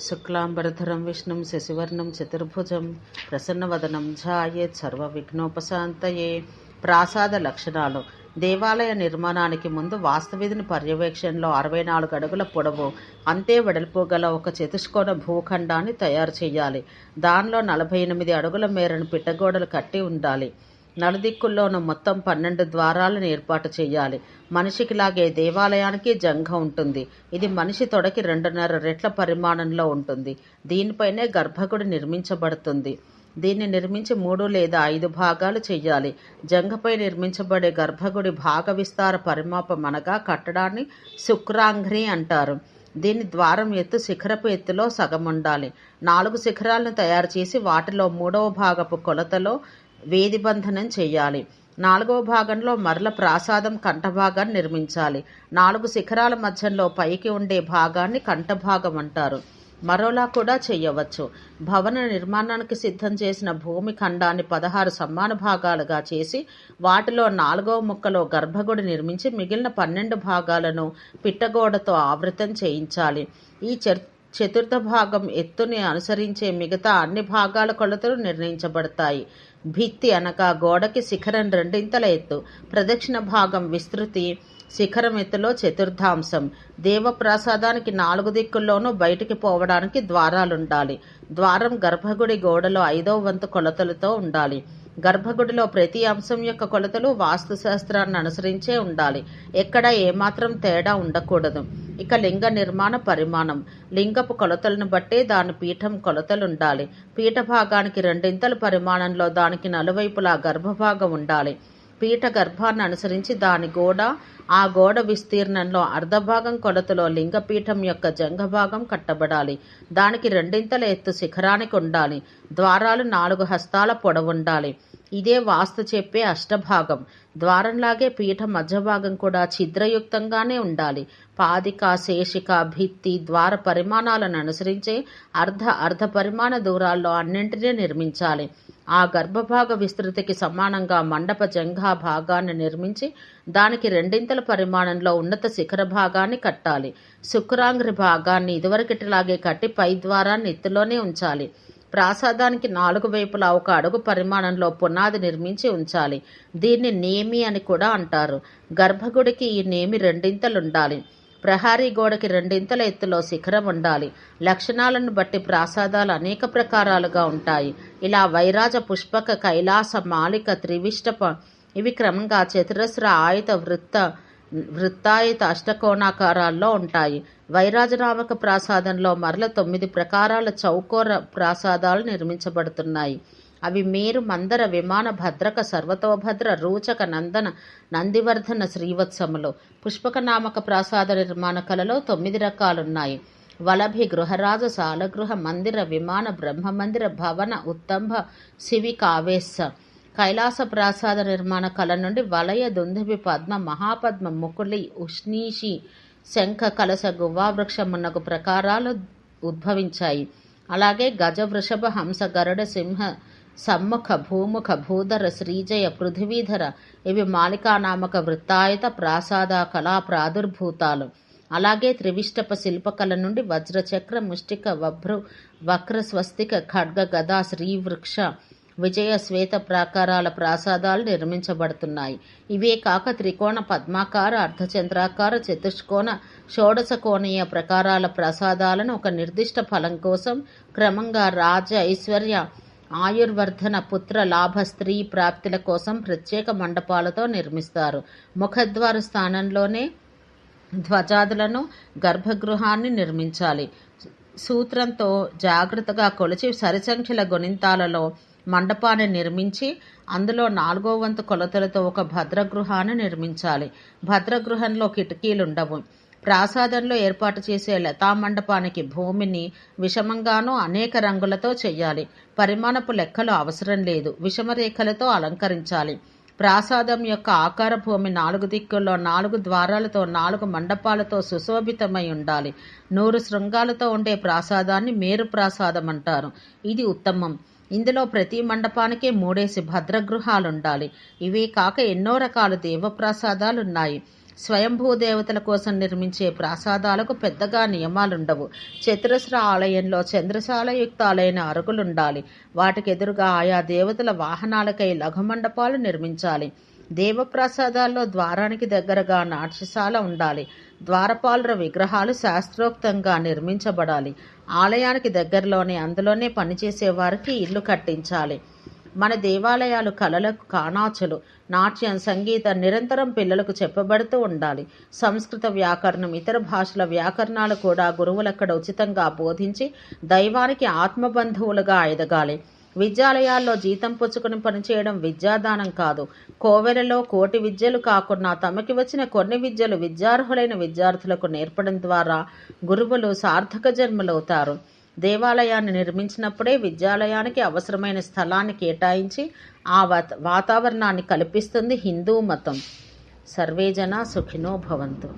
శుక్లాంబరధరం విష్ణుం శశివర్ణం చతుర్భుజం ప్రసన్నవదనం ఝాయేత్ సర్వవిఘ్నోపశాంతయే. ప్రాసాద లక్షణాలు. దేవాలయ నిర్మాణానికి ముందు వాస్తవిధిని పర్యవేక్షణలో అరవై నాలుగు అడుగుల పొడవు. అంతే వెడల్పు గల ఒక చతుష్కోణ భూఖండాన్ని తయారు చేయాలి. దానిలో నలభై ఎనిమిది అడుగుల మేరను పిట్టగోడలు కట్టి ఉండాలి. నలుదిక్కుల్లోనూ మొత్తం పన్నెండు ద్వారాలను ఏర్పాటు చేయాలి. మనిషికి లాగే దేవాలయానికి జంఘ ఉంటుంది. ఇది మనిషి తొడకి రెండున్నర రెట్ల పరిమాణంలో ఉంటుంది. దీనిపైనే గర్భగుడి నిర్మించబడుతుంది. దీన్ని నిర్మించి మూడు లేదా ఐదు భాగాలు చేయాలి. జంఘపై నిర్మించబడే గర్భగుడి భాగ విస్తార పరిమాపం అనగా కట్టడాన్ని శుక్రాంఘ్రి అంటారు. దీని ద్వారం ఎత్తు శిఖరపు ఎత్తులో సగం ఉండాలి నాలుగు శిఖరాలను తయారు చేసి వాటిలో మూడవ భాగపు కొలతలో వేదిబంధనం చేయాలి. నాలుగవ భాగంలో మరల ప్రాసాదం కంఠభాగాన్ని నిర్మించాలి. నాలుగు శిఖరాల మధ్యలో పైకి ఉండే భాగాన్ని కంఠభాగం అంటారు. మరోలా కూడా చేయవచ్చు. భవన నిర్మాణానికి సిద్ధం చేసిన భూమి ఖండాన్ని పదహారు సమాన భాగాలుగా చేసి వాటిలో నాలుగవ ముక్కలో గర్భగుడి నిర్మించి మిగిలిన పన్నెండు భాగాలను పిట్టగోడతో ఆవృతం చేయించాలి. ఈ చర్ చతుర్థ భాగం ఎత్తుని అనుసరించే మిగతా అన్ని భాగాల కొలతలు నిర్ణయించబడతాయి. భిత్తి అనగా గోడకి శిఖరం రెండింతల ఎత్తు. ప్రదక్షిణ భాగం విస్తృతి శిఖరం ఎత్తులో చతుర్థాంశం. దేవప్రసాదానికి నాలుగు దిక్కుల్లోనూ బయటికి పోవడానికి ద్వారాలుండాలి. ద్వారం గర్భగుడి గోడలో ఐదో వంతు కొలతలతో ఉండాలి. గర్భగుడిలో ప్రతి అంశం యొక్క కొలతలు వాస్తుశాస్త్రాన్ని అనుసరించే ఉండాలి. ఎక్కడ ఏమాత్రం తేడా ఉండకూడదు. ఇక లింగ నిర్మాణ పరిమాణం. లింగపు కొలతలను బట్టి దాని పీఠం కొలతలుండాలి. పీఠ భాగానికి రెండింతల పరిమాణంలో దానికి నలువైపులా గర్భభాగం ఉండాలి. పీఠ గర్భాన్ని అనుసరించి దాని గోడ ఆ గోడ విస్తీర్ణంలో అర్ధభాగం కొలతలో లింగపీఠం యొక్క జంఘభాగం కట్టబడాలి. దానికి రెండింతల ఎత్తు శిఖరానికి ఉండాలి. ద్వారాలు నాలుగు హస్తాల పొడవుండాలి. ఇదే వాస్తు చెప్పే అష్టభాగం. ద్వారంలాగే పీఠ మధ్యభాగం కూడా ఛిద్రయుక్తంగానే ఉండాలి. పాదిక శేషిక భిత్తి ద్వార పరిమాణాలను అనుసరించే అర్ధ అర్ధ పరిమాణ దూరాల్లో అన్నింటినీ నిర్మించాలి. ఆ గర్భభాగ విస్తృతికి సమానంగా మండప జంఘా భాగాన్ని నిర్మించి దానికి రెండింతల పరిమాణంలో ఉన్నత శిఖర భాగాన్ని కట్టాలి. శుక్రాంగ్రి భాగాన్ని ఇదివరకటిలాగే కట్టి పై ద్వారాన్ని ఎత్తులోనే ఉంచాలి. ప్రాసాదానికి నాలుగు వైపులా ఒక అడుగు పరిమాణంలో పునాది నిర్మించి ఉంచాలి. దీన్ని నేమి అని కూడా అంటారు. గర్భగుడికి ఈ నేమి రెండింతలుండాలి. ప్రహారీ గోడకి రెండింతల ఎత్తులో శిఖరం ఉండాలి. లక్షణాలను బట్టి ప్రాసాదాలు అనేక ప్రకారాలుగా ఉంటాయి. ఇలా వైరాజ పుష్పక కైలాస మాలిక త్రివిష్టప ఇవి క్రమంగా చతురస్ర ఆయుత వృత్త వృత్తాయుత అష్టకోణాకారాల్లో ఉంటాయి. వైరాజనామక ప్రాసాదంలో మరల తొమ్మిది ప్రకారాల చౌకోర ప్రాసాదాలు నిర్మించబడుతున్నాయి. అవి మేరు మందర విమాన భద్రక సర్వతోభద్ర రూచక నందన నందివర్ధన శ్రీవత్సములు. పుష్పక నామక ప్రాసాద నిర్మాణ కళలో తొమ్మిది రకాలున్నాయి. వలభి గృహరాజ సాలగృహ మందిర విమాన బ్రహ్మమందిర భవన ఉత్తంభ శివి కావేశ కైలాస ప్రాసాద నిర్మాణ కళ నుండి వలయ దుందుభి పద్మ మహాపద్మ ముకులి ఉష్ణీషి శంఖ కలస గువ్వావృక్షమున్నకు ప్రకారాలు ఉద్భవించాయి. అలాగే గజ వృషభ హంస గరుడ సింహ సమ్ముఖ భూముఖ భూధర శ్రీజయ పృథివీధర ఇవి మాలికానామక వృత్తాయత ప్రాసాద కళా ప్రాదుర్భూతాలు. అలాగే త్రివిష్టప శిల్పకళ నుండి వజ్రచక్ర ముష్టిక వభ్రు వక్ర స్వస్తిక ఖడ్గ గదా శ్రీవృక్ష విజయ శ్వేత ప్రాకారాల ప్రాసాదాలు నిర్మించబడుతున్నాయి. ఇవే కాక త్రికోణ పద్మాకార అర్ధచంద్రాకార చతుష్కోణ షోడశ కోణీయ ప్రకారాల ప్రసాదాలను ఒక నిర్దిష్ట ఫలం కోసం క్రమంగా రాజ ఐశ్వర్య ఆయుర్వర్ధన పుత్ర లాభ స్త్రీ ప్రాప్తుల కోసం ప్రత్యేక మండపాలతో నిర్మిస్తారు. ముఖద్వార స్థానంలోనే ధ్వజాదులను గర్భగృహాన్ని నిర్మించాలి. సూత్రంతో జాగ్రత్తగా కొలిచి సరిసంఖ్యల గుణింతాలలో మండపాన్ని నిర్మించి అందులో నాలుగో వంతు కొలతలతో ఒక భద్రగృహాన్ని నిర్మించాలి. భద్రగృహంలో కిటికీలుండవు. ప్రాసాదంలో ఏర్పాటు చేసే లతా మండపానికి భూమిని విషమంగానూ అనేక రంగులతో చెయ్యాలి. పరిమాణపు లెక్కలు అవసరం లేదు. విషమరేఖలతో అలంకరించాలి. ప్రాసాదం యొక్క ఆకార భూమి నాలుగు దిక్కుల్లో నాలుగు ద్వారాలతో నాలుగు మండపాలతో సుశోభితమై ఉండాలి. నూరు శృంగాలతో ఉండే ప్రాసాదాన్ని మేరు ప్రాసాదం అంటారు. ఇది ఉత్తమం. ఇందులో ప్రతి మండపానికి మూడేసి భద్రగృహాలుండాలి. ఇవే కాక ఎన్నో రకాల దేవప్రసాదాలున్నాయి. స్వయంభూ దేవతల కోసం నిర్మించే ప్రాసాదాలకు పెద్దగా నియమాలుండవు. చతురస్ర ఆలయంలో చంద్రశాలయుక్తాలైన అరుగులుండాలి వాటికి ఎదురుగా ఆయా దేవతల వాహనాలకై లఘుమండపాలు నిర్మించాలి. దేవప్రసాదాల్లో ద్వారానికి దగ్గరగా నాట్యశాల ఉండాలి. ద్వారపాలుర విగ్రహాలు శాస్త్రోక్తంగా నిర్మించబడాలి. ఆలయానికి దగ్గరలోనే అందులోనే పనిచేసే వారికి ఇల్లు కట్టించాలి. మన దేవాలయాలు కళలకు కానాచులు నాట్యం సంగీతం నిరంతరం పిల్లలకు చెప్పబడుతూ ఉండాలి. సంస్కృత వ్యాకరణం ఇతర భాషల వ్యాకరణాలు కూడా గురువులక్కడ ఉచితంగా బోధించి దైవానికి ఆత్మబంధువులుగా ఎదగాలి. విద్యాలయాల్లో జీతం పుచ్చుకుని పనిచేయడం విద్యాదానం కాదు. కోవెలలో కోటి విద్యలు కాకుండా తమకి వచ్చిన కొన్ని విద్యలు విద్యార్హులైన విద్యార్థులకు నేర్పడం ద్వారా గురువులు సార్థక జన్మలవుతారు. దేవాలయాన్ని నిర్మించినప్పుడే విద్యాలయానికి అవసరమైన స్థలాన్ని కేటాయించి ఆ వాత వాతావరణాన్ని కల్పిస్తుంది హిందూ మతం. సర్వేజన సుఖినో భవంతు.